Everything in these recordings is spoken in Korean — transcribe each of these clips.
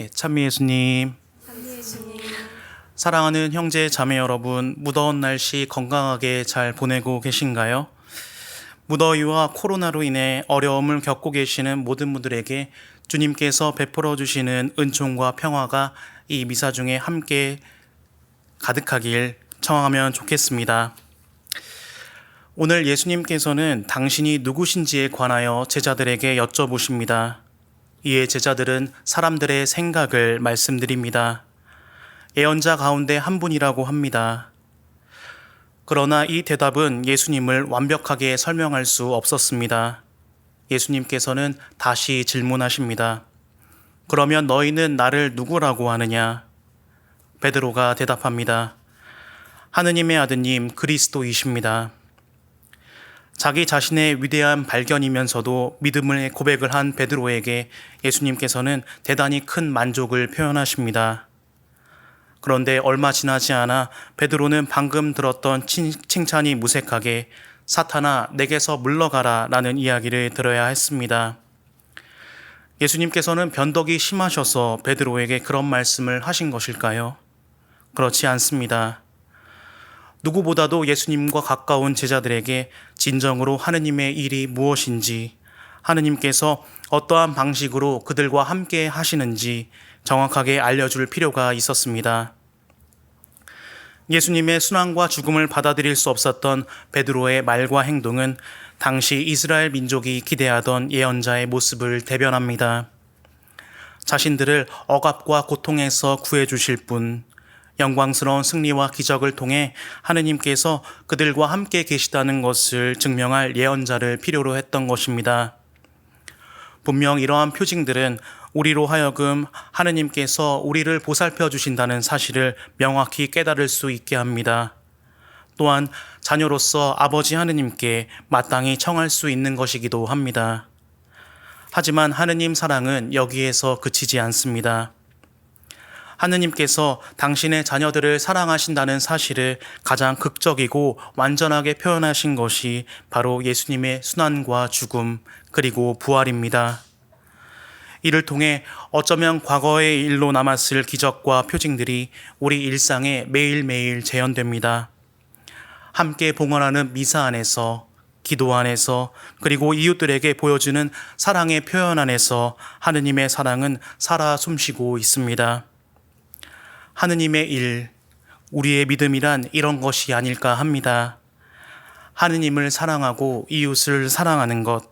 예, 찬미 예수님, 찬미 예수님, 사랑하는 형제 자매 여러분, 무더운 날씨 건강하게 잘 보내고 계신가요? 무더위와 코로나로 인해 어려움을 겪고 계시는 모든 분들에게 주님께서 베풀어 주시는 은총과 평화가 이 미사 중에 함께 가득하길 청하면 좋겠습니다. 오늘 예수님께서는 당신이 누구신지에 관하여 제자들에게 여쭤보십니다. 이에 제자들은 사람들의 생각을 말씀드립니다. 예언자 가운데 한 분이라고 합니다. 그러나 이 대답은 예수님을 완벽하게 설명할 수 없었습니다. 예수님께서는 다시 질문하십니다. 그러면 너희는 나를 누구라고 하느냐? 베드로가 대답합니다. 하느님의 아드님 그리스도이십니다. 자기 자신의 위대한 발견이면서도 믿음을 고백을 한 베드로에게 예수님께서는 대단히 큰 만족을 표현하십니다. 그런데 얼마 지나지 않아 베드로는 방금 들었던 칭- 칭찬이 무색하게 사탄아 내게서 물러가라 라는 이야기를 들어야 했습니다. 예수님께서는 변덕이 심하셔서 베드로에게 그런 말씀을 하신 것일까요? 그렇지 않습니다. 누구보다도 예수님과 가까운 제자들에게 진정으로 하느님의 일이 무엇인지, 하느님께서 어떠한 방식으로 그들과 함께 하시는지 정확하게 알려줄 필요가 있었습니다. 예수님의 순환과 죽음을 받아들일 수 없었던 베드로의 말과 행동은 당시 이스라엘 민족이 기대하던 예언자의 모습을 대변합니다. 자신들을 억압과 고통에서 구해 주실 분, 영광스러운 승리와 기적을 통해 하느님께서 그들과 함께 계시다는 것을 증명할 예언자를 필요로 했던 것입니다. 분명 이러한 표징들은 우리로 하여금 하느님께서 우리를 보살펴 주신다는 사실을 명확히 깨달을 수 있게 합니다. 또한 자녀로서 아버지 하느님께 마땅히 청할 수 있는 것이기도 합니다. 하지만 하느님 사랑은 여기에서 그치지 않습니다. 하느님께서 당신의 자녀들을 사랑하신다는 사실을 가장 극적이고 완전하게 표현하신 것이 바로 예수님의 순환과 죽음 그리고 부활입니다. 이를 통해 어쩌면 과거의 일로 남았을 기적과 표징들이 우리 일상에 매일매일 재현됩니다. 함께 봉헌하는 미사 안에서 기도 안에서 그리고 이웃들에게 보여주는 사랑의 표현 안에서 하느님의 사랑은 살아 숨쉬고 있습니다. 하느님의 일, 우리의 믿음이란 이런 것이 아닐까 합니다. 하느님을 사랑하고 이웃을 사랑하는 것.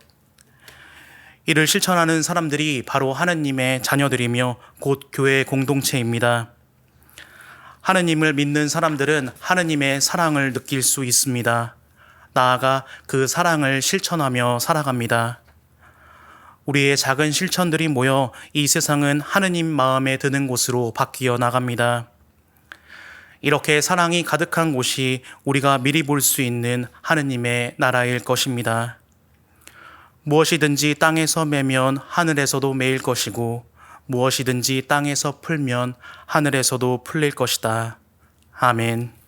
이를 실천하는 사람들이 바로 하느님의 자녀들이며 곧 교회 공동체입니다. 하느님을 믿는 사람들은 하느님의 사랑을 느낄 수 있습니다. 나아가 그 사랑을 실천하며 살아갑니다. 우리의 작은 실천들이 모여 이 세상은 하느님 마음에 드는 곳으로 바뀌어 나갑니다. 이렇게 사랑이 가득한 곳이 우리가 미리 볼 수 있는 하느님의 나라일 것입니다. 무엇이든지 땅에서 매면 하늘에서도 매일 것이고 무엇이든지 땅에서 풀면 하늘에서도 풀릴 것이다. 아멘.